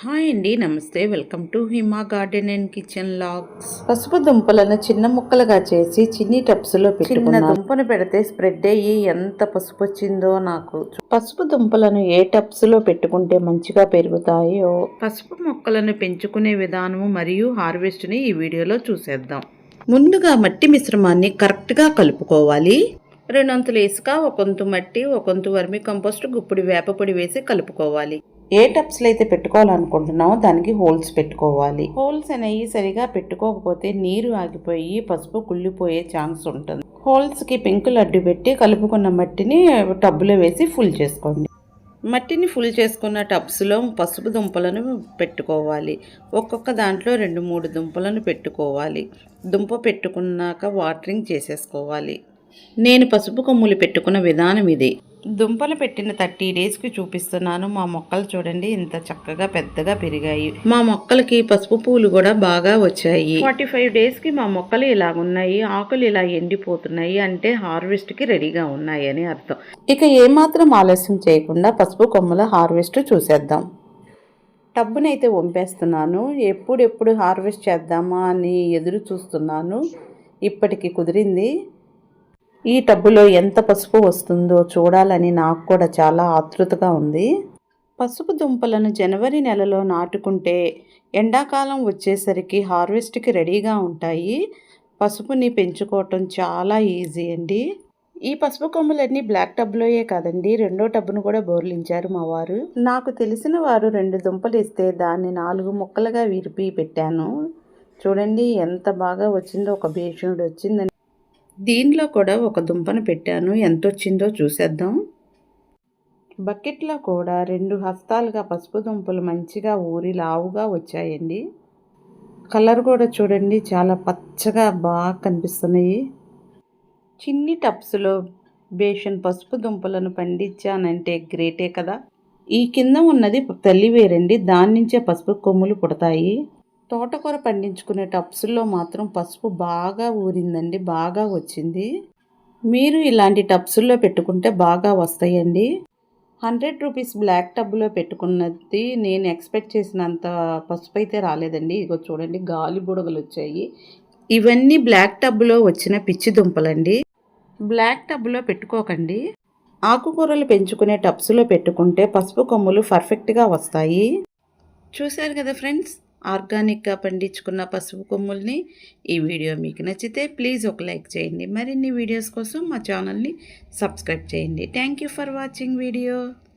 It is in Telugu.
హాయ్ అండి నమస్తే. Welcome to Hima garden and kitchen logs పసుపు దుంపలను చిన్న ముక్కలుగా చేసి చిన్ని టబ్స్లో చిన్న దుంపను పెడితే స్ప్రెడ్ అయ్యి ఎంత పసుపు వచ్చిందో నాకు పసుపు దుంపలను ఏ టబ్స్లో పెట్టుకుంటే మంచిగా పెరుగుతాయో? పసుపు మొక్కలను పెంచుకునే విధానము మరియు హార్వెస్ట్ని ఈ వీడియోలో చూసేద్దాం. ముందుగా మట్టి మిశ్రమాన్ని కరెక్ట్గా కలుపుకోవాలి రెండొంతులు ఇసుక ఒకంతు మట్టి ఒకంతు వర్మి కంపోస్ట్ గుప్పుడు వేపపొడి వేసి కలుపుకోవాలి. ఏ టబ్స్లో అయితే పెట్టుకోవాలనుకుంటున్నామో దానికి హోల్స్ పెట్టుకోవాలి. హోల్స్ అనేవి సరిగా పెట్టుకోకపోతే నీరు ఆగిపోయి పసుపు కుళ్ళిపోయే ఛాన్స్ ఉంటుంది. హోల్స్కి పెంకులు అడ్డు పెట్టి కలుపుకున్న మట్టిని టబ్బులో వేసి ఫుల్ చేసుకోండి. మట్టిని ఫుల్ చేసుకున్న టబ్స్లో పసుపు దుంపలను పెట్టుకోవాలి. ఒక్కొక్క దాంట్లో రెండు మూడు దుంపలను పెట్టుకోవాలి. దుంప పెట్టుకున్నాక వాటరింగ్ చేసేసుకోవాలి. నేను పసుపు కొమ్ములు పెట్టుకున్న విధానం ఇది. దుంపలు పెట్టిన థర్టీ డేస్కి చూపిస్తున్నాను. మా మొక్కలు చూడండి ఇంత చక్కగా పెద్దగా పెరిగాయి. మా మొక్కలకి పసుపు పూలు కూడా బాగా వచ్చాయి. ఫార్టీ ఫైవ్ డేస్కి మా మొక్కలు ఇలా ఉన్నాయి ఆకులు ఇలా ఎండిపోతున్నాయి. అంటే హార్వెస్ట్కి రెడీగా ఉన్నాయి అని అర్థం. ఇక ఏమాత్రం ఆలస్యం చేయకుండా పసుపు కొమ్మల హార్వెస్ట్ చూసేద్దాం. టబ్బునైతే వంపేస్తున్నాను. ఎప్పుడెప్పుడు హార్వెస్ట్ చేద్దామా అని ఎదురు చూస్తున్నాను. ఇప్పటికి కుదిరింది. ఈ టబ్బులో ఎంత పసుపు వస్తుందో చూడాలని నాకు కూడా చాలా ఆతృతగా ఉంది. పసుపు దుంపలను జనవరి నెలలో నాటుకుంటే ఎండాకాలం వచ్చేసరికి హార్వెస్ట్కి రెడీగా ఉంటాయి. పసుపుని పెంచుకోవటం చాలా ఈజీ అండి. ఈ పసుపు కొమ్ములన్నీ బ్లాక్ టబ్లోయే కాదండి. రెండో టబ్బును కూడా బోర్లించారు మా వారు. నాకు తెలిసిన వారు రెండు దుంపలు ఇస్తే దాన్ని నాలుగు ముక్కలుగా విరిపి పెట్టాను. చూడండి ఎంత బాగా వచ్చిందో. ఒక భీషణుడు వచ్చిందని దీనిలో కూడా ఒక దుంపను పెట్టాను. ఎంత వచ్చిందో చూసేద్దాం. బకెట్లో కూడా రెండు హస్తాలుగా పసుపు దుంపలు మంచిగా ఊరి లావుగా వచ్చాయండి. కలర్ కూడా చూడండి చాలా పచ్చగా బాగా కనిపిస్తున్నాయి. చిన్ని టప్స్లో బేషన్ పసుపు దుంపలను పండించానంటే గ్రేటే కదా. ఈ కింద ఉన్నది తల్లి వేరండి దాని నుంచే పసుపు కొమ్ములు పుడతాయి. తోటకూర పండించుకునే టప్స్లో మాత్రం పసుపు బాగా ఊరిందండి బాగా వచ్చింది. మీరు ఇలాంటి టప్స్లో పెట్టుకుంటే బాగా వస్తాయండి. హండ్రెడ్ రూపీస్ బ్లాక్ టబ్లో పెట్టుకున్నది నేను ఎక్స్పెక్ట్ చేసినంత పసుపు అయితే రాలేదండి. ఇగో చూడండి గాలి బుడగలు వచ్చాయి. ఇవన్నీ బ్లాక్ టబ్లో వచ్చిన పిచ్చి దుంపలండి. బ్లాక్ టబ్లో పెట్టుకోకండి. ఆకుకూరలు పెంచుకునే టబ్స్లో పెట్టుకుంటే పసుపు కొమ్ములు పర్ఫెక్ట్గా వస్తాయి. చూశారు కదా ఫ్రెండ్స్ ఆర్గానిక్గా పండించుకున్న పసుపు కొమ్ముల్ని ఈ వీడియో మీకు నచ్చితే ప్లీజ్ ఒక లైక్ చేయండి. మరిన్ని వీడియోస్ కోసం మా ఛానల్ని సబ్స్క్రైబ్ చేయండి. Thank you for watching video